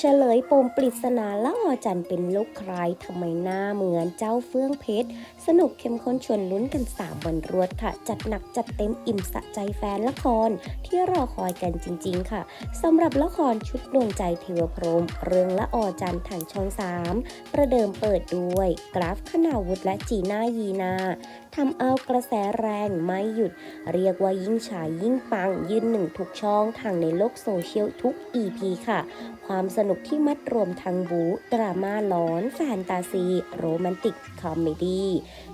เฉลยปมปริศนาละออจันเป็นลูกใครทำไมหน้าเหมือนเจ้าเฟื่องเพชร สนุกเข้มข้นชวนลุ้นกัน 3 วันรวดค่ะ จัดหนักจัดเต็มอิ่มสะใจแฟนละคร ที่รอคอยกันจริง ๆ ค่ะสำหรับละครชุดดวงใจเทวพรหมเรื่องละออจันทร์ทางช่อง 3 ประเดิมเปิดด้วย กราฟขนาวุฒและจีน่ายีนาทำเอากระแสแรงไม่หยุด เรียกว่ายิ่งฉายยิ่งปัง ยืนหนึ่งทุกช่องทางในโลกโซเชียลทุก EP ค่ะ ความสนุกที่มัดรวมทั้งบู๊ดราม่าหลอน แฟนตาซี โรแมนติก คอมเมดี้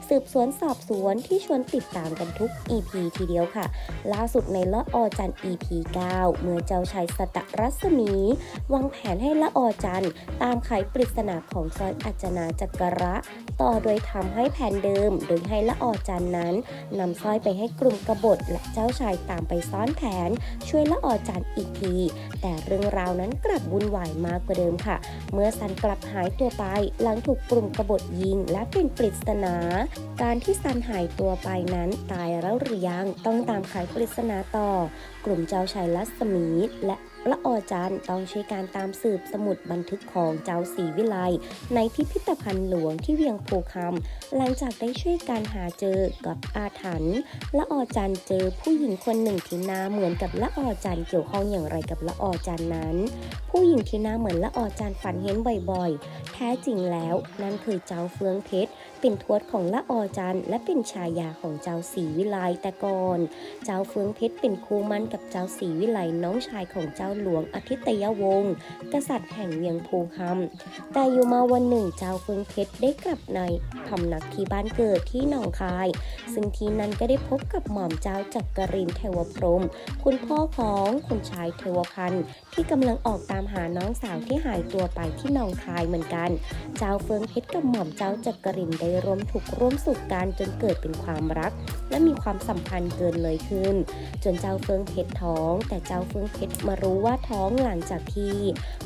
สืบสวนสอบสวนที่ชวนติดตามกันทุก EP ทีเดียวค่ะ ล่าสุดในละออจัน EP 9 เมื่อเจ้าชายสตะรัศมี วางแผนให้ละออจันตามไขปริศนาของซอยอัจนาจักระ ต่อโดยทำให้แผนเดิม โดยให้ละออจันนั้นนำสร้อยไปให้กลุ่มกบฏและเจ้าชายตามไปซ้อนแผน ช่วยละออจันอีกที แต่เรื่องราวนั้นกลับวุ่นวายมากกว่าเดิมค่ะ เมื่อซันกลับหายตัวไปหลังถูกกลุ่มกบฏยิงและเป็นปริศนาการที่ซันหายตัวไปนั้นตายแล้วหรือยังต้องตามไขปริศนาต่อ กลุ่มเจ้าชายลัศมี และละออจันต้องช่วยการตามสืบสมุดบันทึกของเจ้าศรีวิไลในพิพิธภัณฑ์หลวงที่เวียงภูคำหลังจากได้ช่วยการหาเจอกับอาถรรพ์ละออจันเจอผู้หญิงคนหนึ่งที่หน้าเหมือนกับละออจันเกี่ยวข้องอย่างไรกับละออจันนั้น ผู้หญิงที่หน้าเหมือนละออจันฝันเห็นบ่อยๆ แท้จริงแล้วนั่นคือเจ้าเฟืองเพชรเป็นทวดของละออจันและเป็นชายาของเจ้าศรีวิไลแต่ก่อน เจ้าเฟืองเพชรเป็นคู่มั่นกับเจ้าศรีวิไลน้องชายของเจ้าหลวงอาทิตยวงศ์กษัตริย์แห่งเวียงภูคำแต่อยู่มาวันหนึ่งเจ้าเฟืองเพชรได้กลับในพำนักที่บ้านเกิดที่หนองคาย ซึ่งที่นั้นก็ได้พบกับหม่อมเจ้าจักรินเทวพรหมคุณพ่อของคุณชายเทวพันธ์ที่กำลังออกตามหาน้องสาวที่หายตัวไปที่หนองคายเหมือนกัน เจ้าเฟืองเพชรกับหม่อมเจ้าจักรินได้ร่วมถูกร่วมสุขกันจนเกิดเป็นความรัก และมีความสัมพันธ์เกินเลยขึ้น จนเจ้าเฟืองเพชรท้อง แต่เจ้าเฟืองเพชรมารู้ว่าท้องหลังจากที่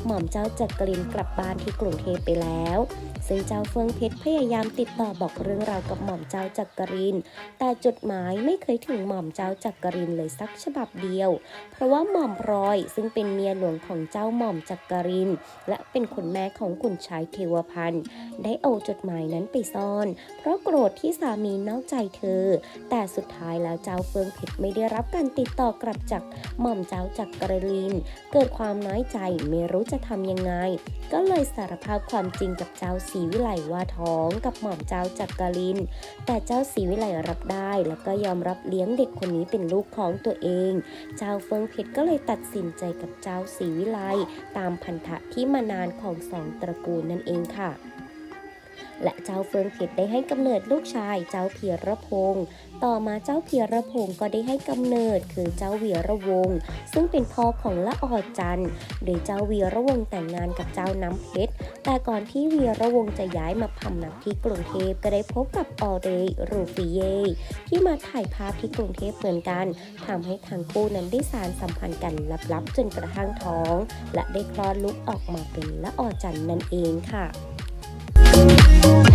หม่อมเจ้าจักรินกลับบ้านที่กรุงเทพไปแล้ว ซึ่งเจ้าเฟืองเพชรพยายามติดต่อบอกเรื่องราวกับหม่อมเจ้าจักริน แต่จดหมายไม่เคยถึงหม่อมเจ้าจักรินเลยสักฉบับเดียว เพราะว่าหม่อมพลอยซึ่งเป็นเมียหลวงของเจ้าหม่อมจักริน และเป็นคุณแม่ของคุณชายเทวพันธ์ได้เอาจดหมายนั้นไปซ่อนเพราะโกรธที่สามีนอกใจเธอ แต่สุดท้ายแล้วเจ้าเฟืองเพชรไม่ได้รับการติดต่อกลับจากหม่อมเจ้าจักรลิน เกิดความน้อยใจไม่รู้จะทำยังไง ก็เลยสารภาพความจริงกับเจ้าศรีวิไลว่าท้องกับหม่อมเจ้าจักริน แต่เจ้าศรีวิไลรับได้แล้วก็ยอมรับเลี้ยงเด็กคนนี้เป็นลูกของตัวเอง เจ้าเฟืองเพชรก็เลยตัดสินใจกับเจ้าศรีวิไลตามพันธะที่มานานของสองตระกูลนั่นเองค่ะ และเจ้าเฟืองเพชรได้ให้กำเนิดลูกชายเจ้าเพียรพงศ์ต่อมาเจ้าเพียรพงศ์ก็ได้ให้กำเนิดคือเจ้าเวียระวงศ์ซึ่งเป็นพ่อของละออจันทร์โดยเจ้าเวียระวงศ์แต่งงานกับเจ้าน้ำเพชรแต่ก่อนที่เวียระวงศ์จะย้ายมาพำนักที่กรุงเทพก็ได้พบกับออเรย์รูฟิเย ที่มาถ่ายภาพที่กรุงเทพเหมือนกันทำให้ทั้งคู่นั้นได้สารสัมพันธ์กันลับๆจนกระทั่งท้อง และได้คลอดลูกออกมาเป็นละออจันนั่นเองค่ะ Yeah.